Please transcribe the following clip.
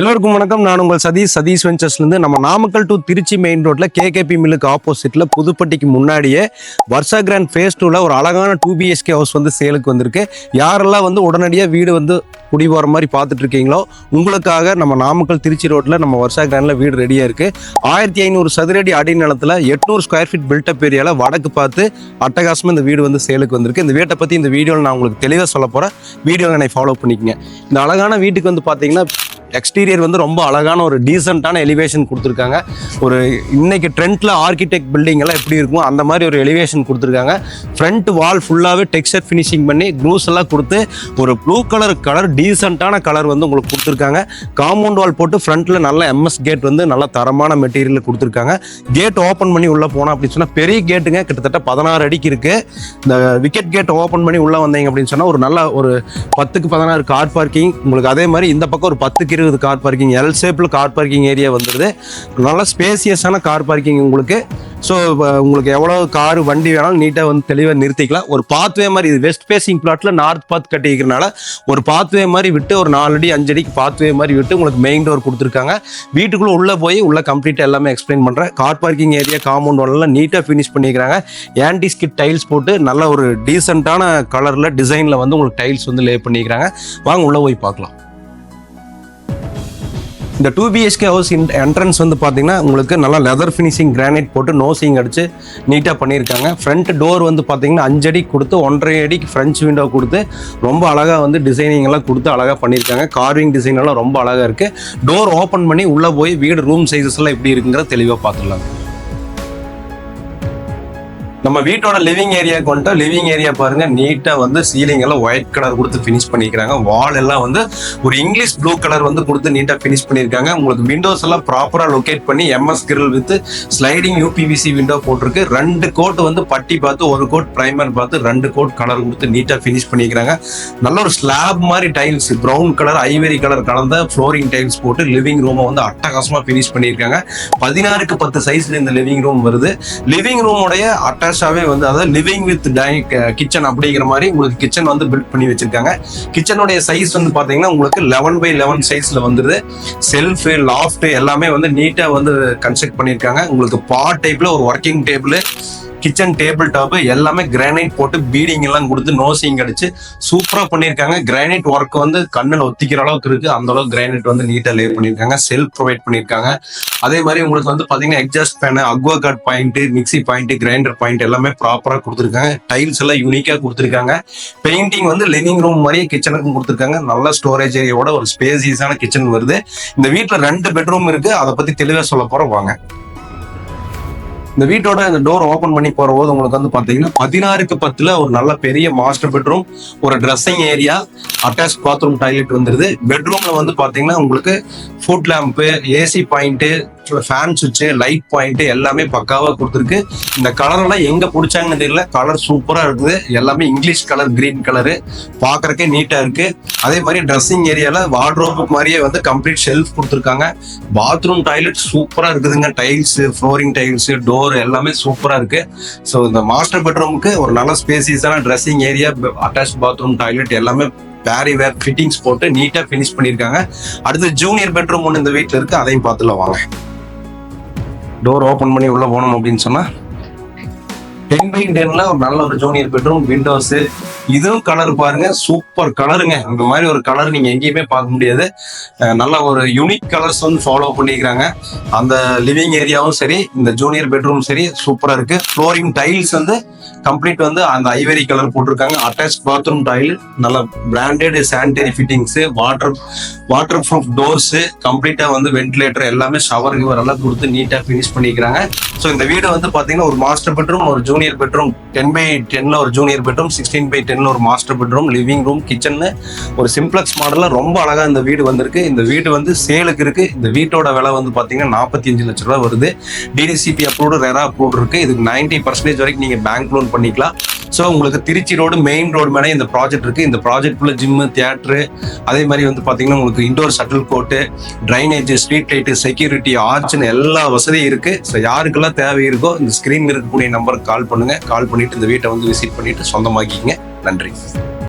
எல்லோருக்கும் வணக்கம். நான் உங்கள் சதீஷ். சதீஷ் வெஞ்சர்ஸ்லேருந்து நம்ம நாமக்கல் டு திருச்சி மெயின் ரோட்டில் கேகேபி மில்லுக்கு ஆப்போசிட்டில் புதுப்பட்டிக்கு முன்னாடியே வர்ஷா கிராண்ட் ஃபேஸ் டூவில் ஒரு அழகான டூ பிஹெச்கே ஹவுஸ் வந்து சேலுக்கு வந்திருக்கு. யாரெல்லாம் வந்து உடனடியாக வீடு வந்து குடி போகிற மாதிரி பார்த்துட்டு இருக்கீங்களோ உங்களுக்காக நம்ம நாமக்கல் திருச்சி ரோட்டில் நம்ம வர்ஷா கிராண்டில் வீடு ரெடியாக இருக்குது ஆயிரத்தி ஐநூறு சதுரடி அடி நிலத்தில் எட்நூறு ஸ்கொயர் ஃபீட் பில்டப் ஏரியாவில் வடக்கு பார்த்து அட்டகாசமாக இந்த வீடு வந்து சேலுக்கு வந்திருக்கு. இந்த வீட்டை பற்றி இந்த வீடியோவில் நான் உங்களுக்கு தெளிவாக சொல்ல போகிறேன் வீடியோவை என்னை ஃபாலோ பண்ணிக்கங்க. இந்த அழகான வீட்டுக்கு வந்து பார்த்தீங்கன்னா எக்ஸ்டீரியர் வந்து ரொம்ப அழகான ஒரு டீசெண்டான எலிவேஷன் கொடுத்துருக்காங்க. ஒரு இன்னைக்கு ட்ரெண்டில் ஆர்கிடெக்ட் பில்டிங் எல்லாம் எப்படி இருக்கும் அந்த மாதிரி ஒரு எலிவேஷன் கொடுத்துருக்காங்க. ஃப்ரண்ட் வால் ஃபுல்லாகவே டெக்ஸ்டர் ஃபினிஷிங் பண்ணி க்ரூஸ் எல்லாம் கொடுத்து ஒரு ப்ளூ கலர் கலர் டீசெண்டான கலர் வந்து உங்களுக்கு கொடுத்துருக்காங்க. காம்பவுண்ட் வால் போட்டு ஃப்ரண்ட்டில் நல்ல எம்எஸ் கேட் வந்து நல்ல தரமான மெட்டீரியல் கொடுத்துருக்காங்க. கேட் ஓப்பன் பண்ணி உள்ளே போனோம் அப்படின்னு சொன்னால் பெரிய கேட்டுங்க கிட்டத்தட்ட பதினாறு அடிக்கு இருக்குது இந்த விக்கெட் கேட் ஓப்பன் பண்ணி உள்ளே வந்தீங்க அப்படின்னு சொன்னால் ஒரு நல்ல ஒரு பத்துக்கு பதினாறு கார் பார்க்கிங் உங்களுக்கு அதே மாதிரி இந்த பக்கம் ஒரு பத்துக்கு இருக்குது கார் பார்க்கிங் எல் ஷேப்பில் கார் பார்க்கிங் ஏரியா வந்துடுது நல்லா ஸ்பேசியஸான கார் பார்க்கிங் உங்களுக்கு. ஸோ உங்களுக்கு எவ்வளோ கார் வண்டி வேணாலும் நீட்டாக வந்து தெளிவாக நிறுத்திக்கலாம். ஒரு பாத்வே மாதிரி இது வெஸ்ட் ஃபேஸிங் பிளாட்டில் நார்த் பாத் கட்டிக்கிறனால ஒரு பாத்வே மாதிரி விட்டு ஒரு நாலு அடி அஞ்சு அடிக்கு பாத்வே மாதிரி விட்டு உங்களுக்கு மெயின் டோர் கொடுத்துருக்காங்க. வீட்டுக்குள்ளே உள்ளே போய் உள்ளே கம்ப்ளீட்டாக எல்லாமே எக்ஸ்பிளைன் பண்ணுறேன் கார் பார்க்கிங் ஏரியா காம்பவுண்ட் எல்லாம் நீட்டாக ஃபினிஷ் பண்ணிக்கிறாங்க. ஆன்டி ஸ்கிட் டைல்ஸ் போட்டு நல்ல ஒரு டீசெண்டான கலரில் டிசைனில் வந்து உங்களுக்கு டைல்ஸ் வந்து லே பண்ணிக்கிறாங்க. வாங்க உள்ளே போய் பார்க்கலாம். இந்த டூ பிஹெச்கே ஹவுஸ் என்ட்ரன்ஸ் வந்து பார்த்தீங்கன்னா உங்களுக்கு நல்லா லெதர் ஃபினிஷிங் கிரானைட் போட்டு நோசிங் அடித்து நீட்டாக பண்ணியிருக்காங்க. ஃப்ரண்ட் டோர் வந்து பார்த்தீங்கன்னா அஞ்சடி கொடுத்து ஒன்றரை அடிக்கு ஃப்ரெஞ்ச் விண்டோ கொடுத்து ரொம்ப அழகாக வந்து டிசைனிங் எல்லாம் கொடுத்து அழகாக பண்ணியிருக்காங்க. கார்விங் டிசைன் எல்லாம் ரொம்ப அழகாக இருக்குது டோர் ஓப்பன் பண்ணி உள்ளே போய் வீடு ரூம் சைஸஸ் எல்லாம் எப்படி இருக்குங்கிற தெளிவாக பார்த்துடலாம். நம்ம வீட்டோட லிவிங் ஏரியா கொண்டு லிவிங் ஏரியா பாருங்க நீட்டா வந்து சீலிங் எல்லாம் ஒயிட் கலர் கொடுத்து ஃபினிஷ் பண்ணிருக்காங்க வால் எல்லாம் வந்து ஒரு இங்கிலீஷ் ப்ளூ கலர் வந்து கொடுத்து நீட்டா ஃபினிஷ் பண்ணிருக்காங்க உங்களுக்கு விண்டோஸ் எல்லாம் ப்ராப்பரா லொகேட் பண்ணி MS grill with sliding UPVC window போட்டிருக்கு. ரெண்டு கோட் வந்து பட்டி பார்த்து ஒரு கோட் பிரைமர் பார்த்து ரெண்டு கோட் கலர் கொடுத்து நீட்டா ஃபினிஷ் பண்ணிருக்காங்க நல்ல ஒரு ஸ்லாப் மாதிரி tiles brown colour ivory colour கலந்த ஃப்ளோரிங் டைல்ஸ் போட்டு லிவிங் ரூமை வந்து அட்டகாசமா ஃபினிஷ் பண்ணியிருக்காங்க. பதினாறுக்கு பத்து சைஸ்ல இந்த லிவிங் ரூம் வருது. லிவிங் ரூமுடைய அட்டா அட்டாச்சாவே வந்து அதாவது லிவிங் வித் டைனிங் கிச்சன் அப்படிங்கிற மாதிரி உங்களுக்கு கிச்சன் வந்து பில்ட் பண்ணி வச்சிருக்காங்க. கிச்சனுடைய சைஸ் வந்து பார்த்தீங்கன்னா உங்களுக்கு லெவன் பை லெவன் சைஸ்ல வந்துருது. செல்ஃபு லாஃப்ட் எல்லாமே வந்து நீட்டாக வந்து கன்ஸ்ட்ரக்ட் பண்ணியிருக்காங்க உங்களுக்கு பா டைப்ல ஒரு working table kitchen table top எல்லாமே கிரானைட் போட்டு பீடிங் எல்லாம் கொடுத்து நோசிங் அடிச்சு சூப்பரா பண்ணியிருக்காங்க. கிரானைட் ஒர்க் வந்து கண்ணில் ஒத்திக்கிற அளவுக்கு இருக்கு. அந்த அளவுக்கு கிரானைட் வந்து நீட்டா லே பண்ணியிருக்காங்க. செல்ஃப் ப்ரொவைட் பண்ணியிருக்காங்க. அதே மாதிரி உங்களுக்கு வந்து பாத்தீங்கன்னா exhaust fan aqua guard point mixie point grinder point எல்லாமே ப்ராப்பரா கொடுத்துருக்காங்க. டைல்ஸ் எல்லாம் யூனிக்கா கொடுத்துருக்காங்க. பெயிண்டிங் வந்து லிவிங் ரூம் மாதிரியே கிச்சனுக்கும் கொடுத்துருக்காங்க. நல்ல ஸ்டோரேஜ் ஏரியாவோட ஒரு ஸ்பேசியஸான கிச்சன் வருது. இந்த வீட்டில் ரெண்டு பெட்ரூம் இருக்கு. அதை பத்தி தெளிவா சொல்ல போறோம். வாங்க. இந்த வீட்டோட இந்த டோர் ஓபன் பண்ணி போற போது உங்களுக்கு வந்து பாத்தீங்கன்னா பதினாறுக்கு பத்துல ஒரு நல்ல பெரிய மாஸ்டர் பெட்ரூம் ஒரு dressing area attach bathroom toilet வந்துருது. பெட்ரூம்ல வந்து பாத்தீங்கன்னா உங்களுக்கு foot lamp AC point fan சுவிட்சு லைட் பாயிண்ட் எல்லாமே பக்காவா கொடுத்துருக்கு. இந்த கலரெல்லாம் எங்கே எங்க பிடிச்சாங்கன்னு தெரியல. கலர் சூப்பரா இருக்குது. எல்லாமே இங்கிலீஷ் கலர் கிரீன் கலரு பாக்குறக்கே நீட்டா இருக்கு. அதே மாதிரி ட்ரெஸ்ஸிங் ஏரியால வார்ட்ரோப் மாதிரியே வந்து கம்ப்ளீட் ஷெல்ஃப் கொடுத்துருக்காங்க. பாத்ரூம் டாய்லெட் சூப்பரா இருக்குதுங்க. டைல்ஸ் ஃப்ளோரிங் டைல்ஸ் டோர் எல்லாமே சூப்பரா இருக்கு. ஸோ இந்த மாஸ்டர் பெட்ரூமுக்கு ஒரு நல்ல ஸ்பேசியஸான dressing area attach bathroom toilet எல்லாமே பேரி வேர் ஃபிட்டிங்ஸ் போட்டு நீட்டாக ஃபினிஷ் பண்ணியிருக்காங்க. அடுத்து ஜூனியர் பெட்ரூம் ஒன்று இந்த வீட்டில் இருக்குது அதையும் பார்த்துல வாங்க. டோர் ஓப்பன் பண்ணி உள்ள போனோம் அப்படின்னு சொன்னால் டென் பை டென்ல ஒரு நல்ல ஒரு ஜூனியர் பெட்ரூம் விண்டோஸ் இதுவும் கலர் பாருங்க சூப்பர் கலருங்க இந்த மாதிரி ஒரு கலர் நீங்க எங்கேயுமே பார்க்க முடியாது. நல்ல ஒரு யூனிக் கலர்ஸ் வந்து ஃபாலோ பண்ணிக்கிறாங்க அந்த லிவிங் ஏரியாவும் சரி இந்த ஜூனியர் பெட்ரூம் சரி சூப்பரா இருக்கு. ஃப்ளோரிங் டைல்ஸ் வந்து கம்ப்ளீட் வந்து அந்த ஐவரி கலர் போட்டிருக்காங்க. அட்டாச் பாத்ரூம் டைல் நல்ல branded sanitary fittings water water proof doors கம்ப்ளீட்டா வந்து வென்டிலேட்டர் எல்லாமே ஷவர் கிவர் எல்லாம் கொடுத்து நீட்டா ஃபினிஷ் பண்ணிக்கிறாங்க ஸோ இந்த வீடு வந்து பாத்தீங்கன்னா ஒரு மாஸ்டர் பெட்ரூம் ஒரு ஜூனியர் பெட்ரூம் டென் பை டென்ல ஒரு ஜூனியர் பெட்ரூம் சிக்ஸ்டீன் பை டென்ல ஒரு master bedroom living room kitchen ஒரு சிம்ப்ளெக்ஸ் மாடல்ல ரொம்ப அழகா இந்த வீடு வந்திருக்கு. இந்த வீடு வந்து சேலுக்கு இருக்கு. இந்த வீட்டோட விலை வந்து பாத்தீங்கன்னா நாற்பத்தி அஞ்சு லட்ச ரூபாய் வருது. டிடிசிபி அப்ரூவ்டு ரெரா அப்ரூவ்டு இருக்கு. இதுக்கு நைன்டி பர்சன்டேஜ் வரைக்கும் நீங்க பேங்க் லோன் பண்ணிக்கலாம். ஸோ உங்களுக்கு திருச்சி ரோடு மெயின் ரோடு மேலே இந்த ப்ராஜெக்ட் இருக்குது இந்த ப்ராஜெக்ட்குள்ள ஜிம்மு தியேட்டரு அதே மாதிரி வந்து பார்த்தீங்கன்னா உங்களுக்கு indoor shuttle court drainage street light security ஆர்ச்சுன்னு எல்லா வசதியும் இருக்குது ஸோ யாருக்கெல்லாம் தேவை இருக்கோ இந்த ஸ்கிரீன் இருக்கக்கூடிய நம்பருக்கு கால் பண்ணுங்கள் கால் பண்ணிவிட்டு இந்த வீட்டை வந்து விசிட் பண்ணிவிட்டு சொந்தமாக்கிங்க நன்றி.